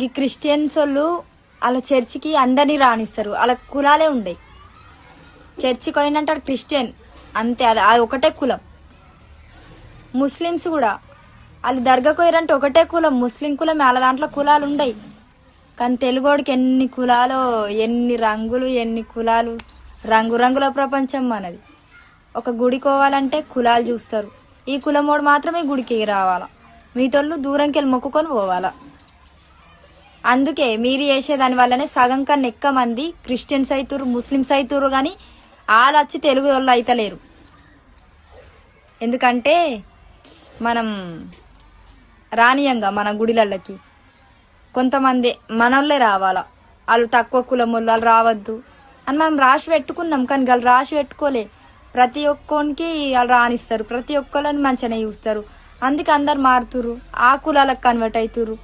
ఈ క్రిస్టియన్స్ వాళ్ళు వాళ్ళ చర్చికి అందరినీ రానిస్తారు. వాళ్ళ కులాలే ఉండయి. చర్చికి పోయినంటాడు క్రిస్టియన్. అంతే అది అది ఒకటే కులం. ముస్లిమ్స్ కూడా. వాళ్ళు దర్గా కోయరంటే ఒకటే కులం. ముస్లిం కులం వాళ్ళ దాంట్లో కులాలు ఉండయి. కానీ తెలుగోడికి ఎన్ని కులాలు ఎన్ని రంగులు ఎన్ని కులాలు. రంగురంగుల ప్రపంచం మనది. ఒక గుడి పోవాలంటే కులాలు చూస్తారు. ఈ కులమోడు మాత్రమే గుడికి రావాలా? మీతోళ్ళు దూరంకి వెళ్ళి మొక్కుకొని పోవాలా? అందుకే మీరు చేసే దాని వల్లనే సగం కన్నా ఎక్కువ మంది క్రిస్టియన్స్ అవుతారు ముస్లిమ్స్ అవుతారు కానీ వాళ్ళు వచ్చి తెలుగు వాళ్ళు అవుతలేరు ఎందుకంటే మనం రానియంగా మన గుడిలళ్ళకి కొంతమంది మనోళ్ళే రావాలా. వాళ్ళు తక్కువ కులం వాళ్ళు రావద్దు. అని మనం రాసి పెట్టుకున్నాం కానీ వాళ్ళు రాసి పెట్టుకోలే. ప్రతి ఒక్కోనికి వాళ్ళు రానిస్తారు. ప్రతి ఒక్కళ్ళని మంచిగానే చూస్తారు. అందుకే అందరు మారుతురు ఆ కులాలకు కన్వర్ట్ అవుతురు